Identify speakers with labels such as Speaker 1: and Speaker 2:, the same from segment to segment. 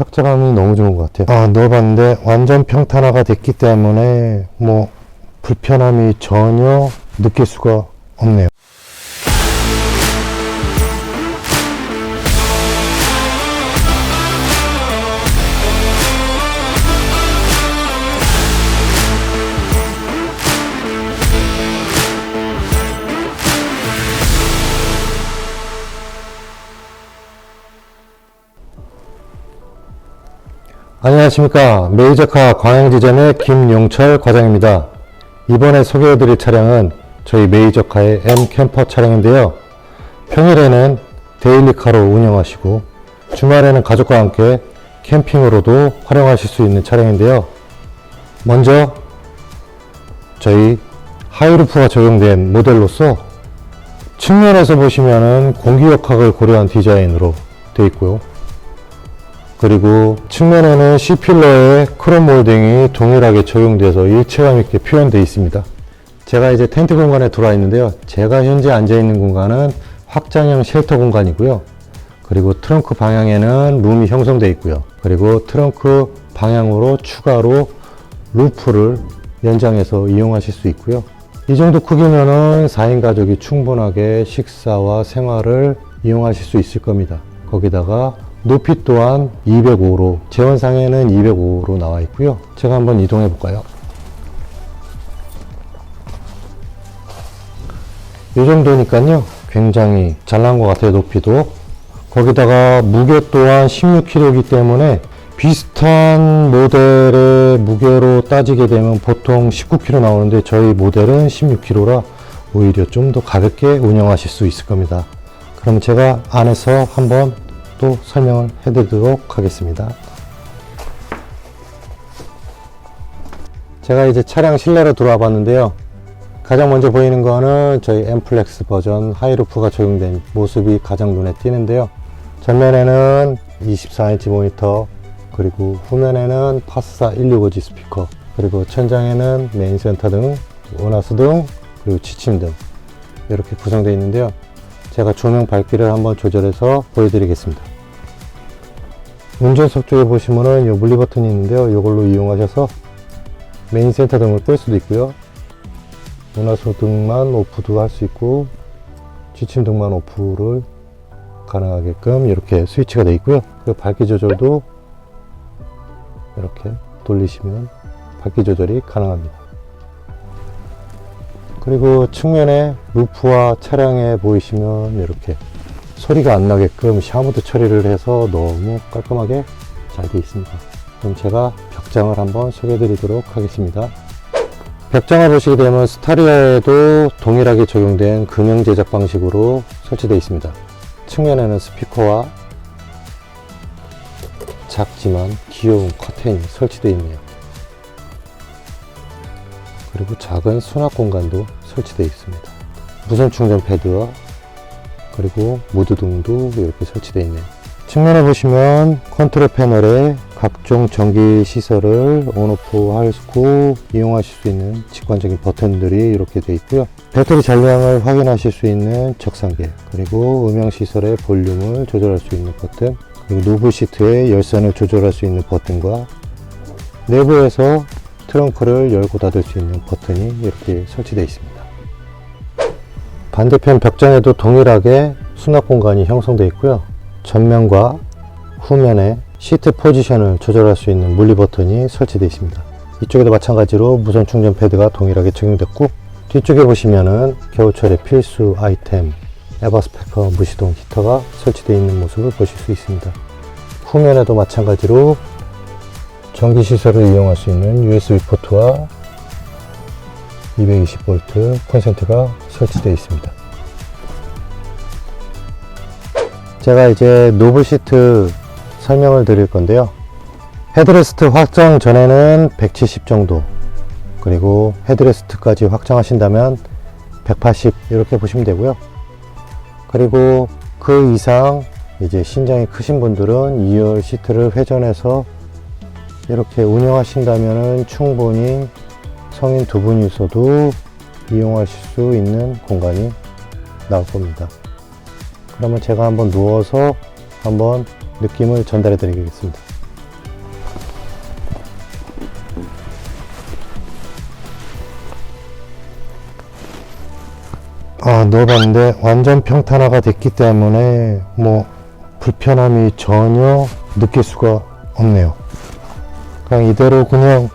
Speaker 1: 착장감이 너무 좋은 것 같아요. 아, 넣어봤는데 완전 평탄화가 됐기 때문에 뭐 불편함이 전혀 느낄 수가 없네요. 안녕하십니까. 메이저카 광양지점의 김용철 과장입니다. 이번에 소개해드릴 차량은 저희 메이저카의 M 캠퍼 차량인데요. 평일에는 데일리카로 운영하시고 주말에는 가족과 함께 캠핑으로도 활용하실 수 있는 차량인데요. 먼저 저희 하이루프가 적용된 모델로서 측면에서 보시면은 공기 역학을 고려한 디자인으로 되어 있고요. 그리고 측면에는 C필러의 크롬 몰딩이 동일하게 적용돼서 일체감 있게 표현되어 있습니다. 제가 이제 텐트 공간에 들어와 있는데요. 제가 현재 앉아 있는 공간은 확장형 쉘터 공간이고요. 그리고 트렁크 방향에는 룸이 형성되어 있고요. 그리고 트렁크 방향으로 추가로 루프를 연장해서 이용하실 수 있고요. 이 정도 크기면은 4인 가족이 충분하게 식사와 생활을 이용하실 수 있을 겁니다. 거기다가 높이 또한 205로 재원상에는 205로 나와 있고요. 제가 한번 이동해 볼까요? 이 정도니까요. 굉장히 잘 나온 것 같아요. 높이도. 거기다가 무게 또한 16kg이기 때문에 비슷한 모델의 무게로 따지게 되면 보통 19kg 나오는데 저희 모델은 16kg라 오히려 좀 더 가볍게 운영하실 수 있을 겁니다. 그럼 제가 안에서 한번 또 설명을 해드리도록 하겠습니다. 제가 이제 차량 실내로 들어와 봤는데요. 가장 먼저 보이는 거는 저희 엠플렉스 버전 하이루프가 적용된 모습이 가장 눈에 띄는데요. 전면에는 24인치 모니터, 그리고 후면에는 파스사 165G 스피커, 그리고 천장에는 메인 센터 등, 원화수 등, 그리고 지침 등 이렇게 구성되어 있는데요. 제가 조명 밝기를 한번 조절해서 보여드리겠습니다. 운전석 쪽에 보시면은 요 물리 버튼이 있는데요. 이걸로 이용하셔서 메인 센터 등을 끌 수도 있고요. 은하수 등만 오프도 할 수 있고 지침 등만 오프를 가능하게끔 이렇게 스위치가 되어 있고요. 그리고 밝기 조절도 이렇게 돌리시면 밝기 조절이 가능합니다. 그리고 측면에 루프와 차량에 보이시면 이렇게 소리가 안 나게끔 샤무드 처리를 해서 너무 깔끔하게 잘 되어 있습니다. 그럼 제가 벽장을 한번 소개해 드리도록 하겠습니다. 벽장을 보시게 되면 스타리아에도 동일하게 적용된 금형 제작 방식으로 설치되어 있습니다. 측면에는 스피커와 작지만 귀여운 커튼이 설치되어 있네요. 그리고 작은 수납 공간도 설치되어 있습니다. 무선 충전 패드와 그리고 모드 등도 이렇게 설치되어 있네요. 측면에 보시면 컨트롤 패널에 각종 전기 시설을 온오프 하고 이용하실 수 있는 직관적인 버튼들이 이렇게 되어 있고요. 배터리 잔량을 확인하실 수 있는 적상계 그리고 음향 시설의 볼륨을 조절할 수 있는 버튼 그리고 노브 시트의 열선을 조절할 수 있는 버튼과 내부에서 트렁크를 열고 닫을 수 있는 버튼이 이렇게 설치되어 있습니다. 반대편 벽장에도 동일하게 수납 공간이 형성되어 있고요. 전면과 후면에 시트 포지션을 조절할 수 있는 물리 버튼이 설치되어 있습니다. 이쪽에도 마찬가지로 무선 충전 패드가 동일하게 적용됐고 뒤쪽에 보시면은 겨울철의 필수 아이템 에버스페커 무시동 히터가 설치되어 있는 모습을 보실 수 있습니다. 후면에도 마찬가지로 전기 시설을 이용할 수 있는 USB 포트와 220V 콘센트가 설치되어 있습니다. 제가 이제 노블 시트 설명을 드릴 건데요. 헤드레스트 확장 전에는 170 정도, 그리고 헤드레스트까지 확장하신다면 180 이렇게 보시면 되고요. 그리고 그 이상 이제 신장이 크신 분들은 2열 시트를 회전해서 이렇게 운영하신다면 충분히 성인 두 분이 있어도 이용하실 수 있는 공간이 나올 겁니다. 그러면 제가 한번 누워서 한번 느낌을 전달해 드리겠습니다. 아, 넣어봤는데 완전 평탄화가 됐기 때문에 뭐 불편함이 전혀 느낄 수가 없네요. 그냥 이대로 그냥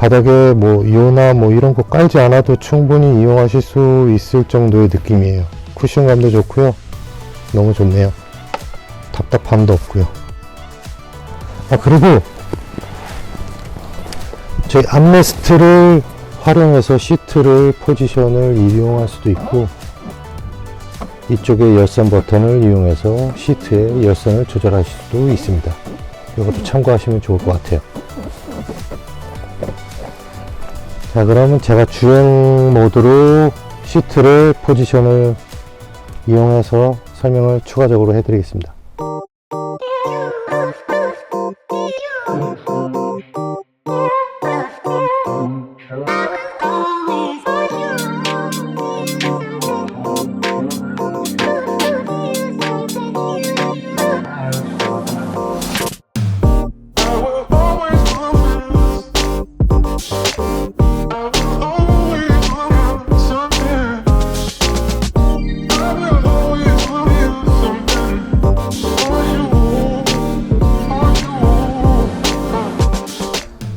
Speaker 1: 바닥에 뭐 요나 뭐 이런 거 깔지 않아도 충분히 이용하실 수 있을 정도의 느낌이에요. 쿠션감도 좋고요. 너무 좋네요. 답답함도 없고요. 아 그리고 저희 암레스트를 활용해서 시트를 포지션을 이용할 수도 있고 이쪽에 열선 버튼을 이용해서 시트의 열선을 조절하실 수도 있습니다. 이것도 참고하시면 좋을 것 같아요. 자, 그러면 제가 주행 모드로 시트를 포지션을 이용해서 설명을 추가적으로 해드리겠습니다.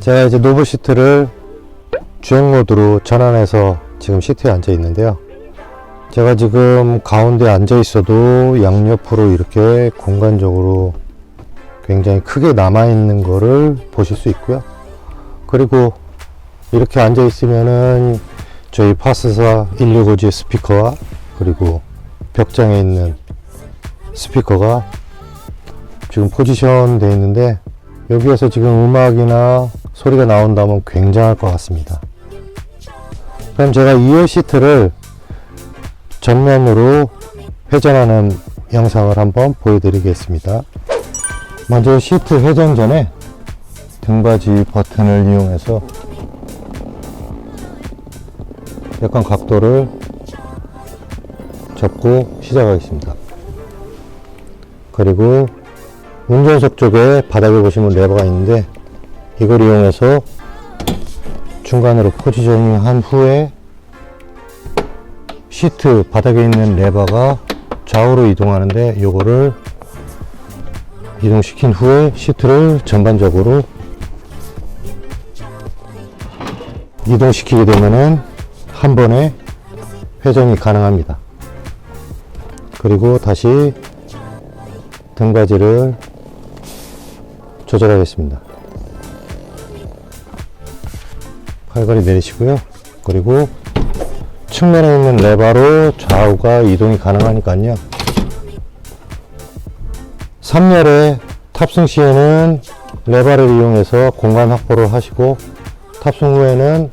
Speaker 1: 제가 이제 노브 시트를 주행 모드로 전환해서 지금 시트에 앉아 있는데요. 제가 지금 가운데 앉아 있어도 양옆으로 이렇게 공간적으로 굉장히 크게 남아 있는 거를 보실 수 있고요. 그리고 이렇게 앉아 있으면은 저희 파스사 165G 스피커와 그리고 벽장에 있는 스피커가 지금 포지션 되어 있는데 여기에서 지금 음악이나 소리가 나온다면 굉장할 것 같습니다. 그럼 제가 2열 시트를 전면으로 회전하는 영상을 한번 보여드리겠습니다. 먼저 시트 회전 전에 등받이 버튼을 이용해서 약간 각도를 접고 시작하겠습니다. 그리고 운전석 쪽에 바닥에 보시면 레버가 있는데 이걸 이용해서 중간으로 포지셔닝 한 후에 시트 바닥에 있는 레버가 좌우로 이동하는데 이거를 이동시킨 후에 시트를 전반적으로 이동시키게 되면은 한 번에 회전이 가능합니다. 그리고 다시 등받이를 조절하겠습니다. 팔걸이 내리시고요. 그리고 측면에 있는 레바로 좌우가 이동이 가능하니까요. 3열에 탑승 시에는 레바를 이용해서 공간 확보를 하시고 탑승 후에는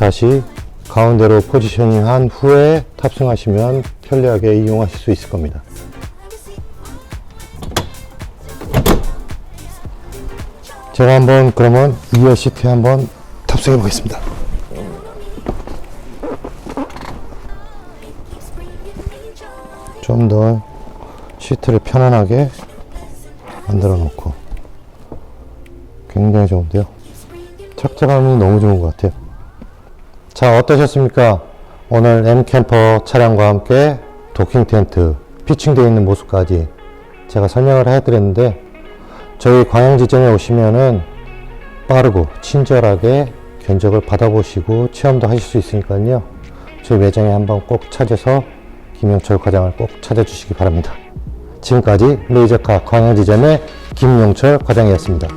Speaker 1: 다시 가운데로 포지셔닝 한 후에 탑승하시면 편리하게 이용하실 수 있을 겁니다. 제가 한번 그러면 2열 시트에 한번 탑승해 보겠습니다. 좀 더 시트를 편안하게 만들어 놓고 굉장히 좋은데요. 착자감이 너무 좋은 것 같아요. 자, 어떠셨습니까? 오늘 M캠퍼 차량과 함께 도킹 텐트 피칭되어 있는 모습까지 제가 설명을 해드렸는데 저희 광양지점에 오시면은 빠르고 친절하게 견적을 받아보시고 체험도 하실 수 있으니까요. 저희 매장에 한번 꼭 찾아서 김영철 과장을 꼭 찾아주시기 바랍니다. 지금까지 레이저카 광양지점의 김용철 과장이었습니다.